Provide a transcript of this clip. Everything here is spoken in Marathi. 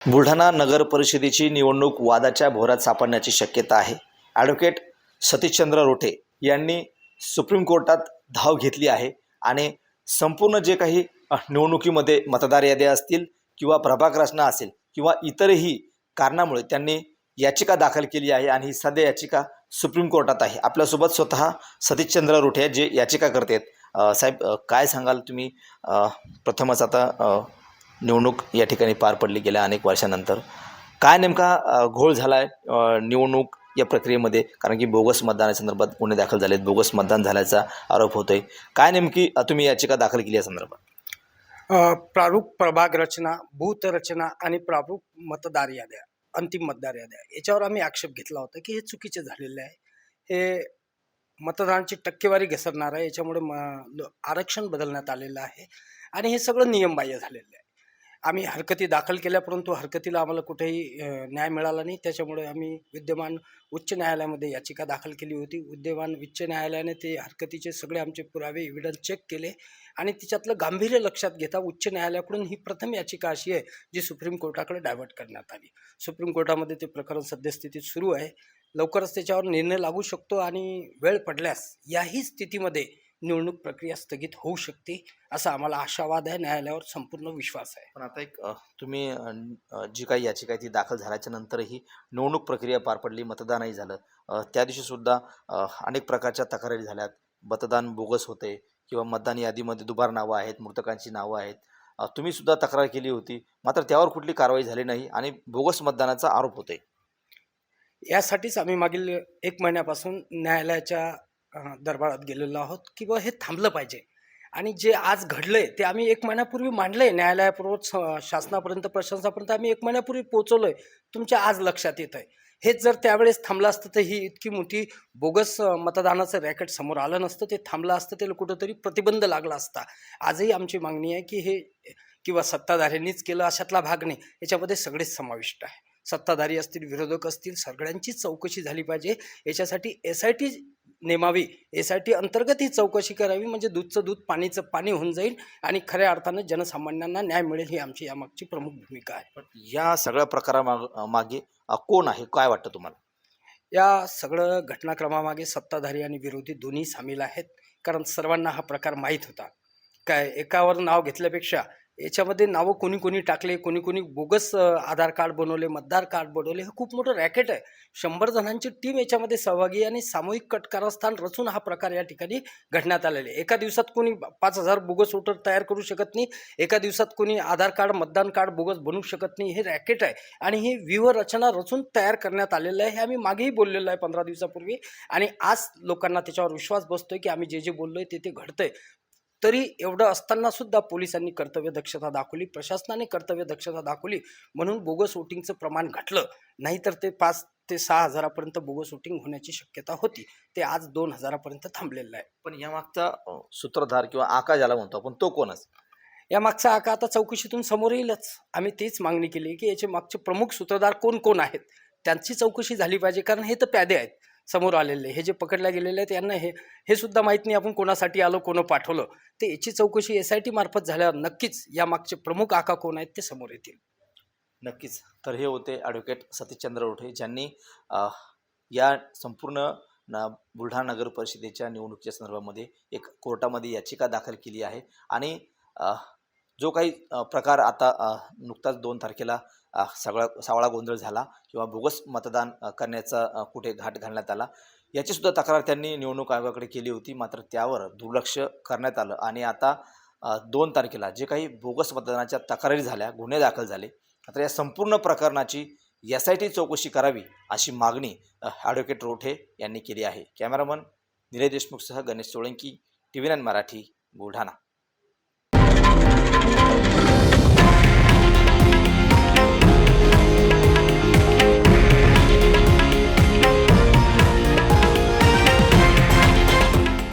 बुलढाणा नगर परिषदेची निवडणूक वादाच्या भोरात सापडण्याची शक्यता आहे. ॲडव्होकेट सतीशचंद्र रोठे यांनी सुप्रीम कोर्टात धाव घेतली आहे आणि संपूर्ण जे काही निवडणुकीमध्ये मतदार याद्या असतील किंवा प्रभाग रचना असेल किंवा इतरही कारणामुळे त्यांनी याचिका दाखल केली आहे आणि ही सध्या याचिका सुप्रीम कोर्टात आहे. आपल्यासोबत स्वतः सतीशचंद्र रोठे आहेत जे याचिका करते साहेब काय सांगाल तुम्ही? प्रथमच आता निवडणूक या ठिकाणी पार पडली गेल्या अनेक वर्षानंतर. काय नेमका घोळ झाला आहे निवडणूक या प्रक्रियेमध्ये? कारण की बोगस मतदानासंदर्भात गुन्हे दाखल झालेत बोगस मतदान झाल्याचा आरोप होतो आहे काय नेमकी तुम्ही याचिका दाखल केली या संदर्भात? प्रारूप प्रभाग रचना भूत रचना आणि प्रारूप मतदार याद्या अंतिम मतदार याद्या याच्यावर आम्ही आक्षेप घेतला होता की हे चुकीचे झालेले आहे. हे मतदानाची टक्केवारी घसरणार आहे याच्यामुळे म ल- आरक्षण बदलण्यात आलेलं आहे आणि हे सगळं नियमबाह्य झालेलं आहे. आम्ही हरकती दाखल केल्या परंतु हरकतीला आम्हाला कुठेही न्याय मिळाला नाही. त्याच्यामुळे आम्ही विद्यमान उच्च न्यायालयामध्ये याचिका दाखल केली होती. विद्यमान उच्च न्यायालयाने ते हरकतीचे सगळे आमचे पुरावे एव्हिडन्स चेक केले आणि तिच्यातलं गांभीर्य लक्षात घेता उच्च न्यायालयाकडून ही प्रथम याचिका अशी आहे जी सुप्रीम कोर्टाकडे डायव्हर्ट करण्यात आली. सुप्रीम कोर्टामध्ये ते प्रकरण सद्यस्थितीत सुरू आहे. लवकरच त्याच्यावर निर्णय लागू शकतो आणि वेळ पडल्यास याही स्थितीमध्ये निवडणूक प्रक्रिया स्थगित होऊ शकते असा आम्हाला आशावाद आहे न्यायालयावर संपूर्ण विश्वास आहे. पण आता एक तुम्ही जी काही याचिका आहे ती दाखल झाल्याच्या नंतरही निवडणूक प्रक्रिया पार पडली मतदानही झालं. त्या दिवशी सुद्धा अनेक प्रकारच्या तक्रारी झाल्यात. मतदान बोगस होते किंवा मतदान यादीमध्ये दुबार नावं आहेत मृतकांची नावं आहेत. तुम्ही सुद्धा तक्रार केली होती मात्र त्यावर कुठली कारवाई झाली नाही आणि बोगस मतदानाचा आरोप होतोय. यासाठीच आम्ही मागील एक महिन्यापासून न्यायालयाच्या दरबारात गेलेलो आहोत की बा हे थांबलं पाहिजे. आणि जे आज घडलंय ते आम्ही एक महिन्यापूर्वी मांडलंय. न्यायालयापूर्वक स- शासनापर्यंत प्रशासनापर्यंत आम्ही एक महिन्यापूर्वी पोहोचवलोय. तुमच्या आज लक्षात येत आहे हेच जर त्यावेळेस थांबलं असतं तर ही इतकी मोठी बोगस मतदानाचं रॅकेट समोर आलं नसतं. ते थांबलं असतं त्याला कुठंतरी प्रतिबंध लागला असता. आजही आमची मागणी आहे की हे किंवा सत्ताधाऱ्यांनीच केलं अशातला भाग नाही. याच्यामध्ये सगळेच समाविष्ट आहे. सत्ताधारी असतील विरोधक असतील सगळ्यांची चौकशी झाली पाहिजे. याच्यासाठी एस आय टी नेमावी. टी अंतर्गत ही चौकशी करावी म्हणजे दूधचं दूध पाणीचं पाणी होऊन जाईल आणि खऱ्या अर्थानं जनसामान्यांना न्याय मिळेल ही आमची यामागची प्रमुख भूमिका आहे. या सगळ्या प्रकारामाग मागे कोण आहे? काय वाटतं तुम्हाला? या सगळं घटनाक्रमामागे सत्ताधारी आणि विरोधी दोन्ही सामील आहेत. कारण सर्वांना हा प्रकार माहीत होता. काय एकावर नाव घेतल्यापेक्षा याच्यामध्ये नावं कोणी कोणी टाकले कोणी कोणी बोगस आधार कार्ड बनवले मतदार कार्ड बनवले हे खूप मोठं रॅकेट आहे. शंभर जणांची टीम याच्यामध्ये सहभागी आणि सामूहिक कटकारस्थान रचून हा प्रकार या ठिकाणी घडण्यात आलेला आहे. एका दिवसात कोणी पाच हजार बोगस वोटर तयार करू शकत नाही एका दिवसात कोणी आधार कार्ड मतदान कार्ड बोगस बनवू शकत नाही हे रॅकेट आहे. आणि ही व्यूहरचना रचून तयार करण्यात आलेलं आहे हे आम्ही मागेही बोललेलो आहे पंधरा दिवसापूर्वी. आणि आज लोकांना त्याच्यावर विश्वास बसतोय की आम्ही जे जे बोललोय ते ते घडतंय. तरी एवढं असताना सुद्धा पोलिसांनी कर्तव्य दक्षता दाखवली प्रशासनाने कर्तव्य दक्षता दाखवली म्हणून बोगस वोटिंगचं प्रमाण घटलं. नाहीतर ते पाच ते सहा हजारापर्यंत बोगस वोटिंग होण्याची शक्यता होती. ते आज दोन हजारापर्यंत थांबलेलं आहे. पण यामागचा सूत्रधार किंवा आका ज्याला म्हणतो आपण तो कोणच या मागचा आका आता चौकशीतून समोर येईलच. आम्ही तीच मागणी केली की याचे मागचे प्रमुख सूत्रधार कोण कोण आहेत? त्यांची चौकशी झाली पाहिजे कारण हे तर प्यादे आहेत. समोर आलेले हे जे पकडल्या गेलेले आहेत यांना हे हे सुद्धा माहीत नाही आपण कोणासाठी आलो कोणं पाठवलं. ते याची चौकशी एस आय टी मार्फत झाल्यावर नक्कीच या मागचे प्रमुख आका कोण आहेत ते समोर येतील. नक्कीच. तर हे होते ॲडव्होकेट सतीशचंद्र रोठे ज्यांनी या संपूर्ण न बुलढाणा नगर परिषदेच्या निवडणुकीच्या संदर्भामध्ये एक कोर्टामध्ये याचिका दाखल केली आहे. आणि जो काही प्रकार आता नुकताच दोन तारखेला सगळा सावळा गोंधळ झाला किंवा बोगस मतदान करण्याचा कुठे घाट घालण्यात आला याचीसुद्धा तक्रार त्यांनी निवडणूक आयोगाकडे केली होती. मात्र त्यावर दुर्लक्ष करण्यात आलं आणि आता दोन तारखेला जे काही बोगस मतदानाच्या तक्रारी झाल्या गुन्हे दाखल झाले मात्र या संपूर्ण प्रकरणाची एस आय टी चौकशी करावी अशी मागणी ॲडव्होकेट रोठे यांनी केली आहे. कॅमेरामन निलय देशमुखसह Ganesh Solanki T V nine Marathi Buldhana.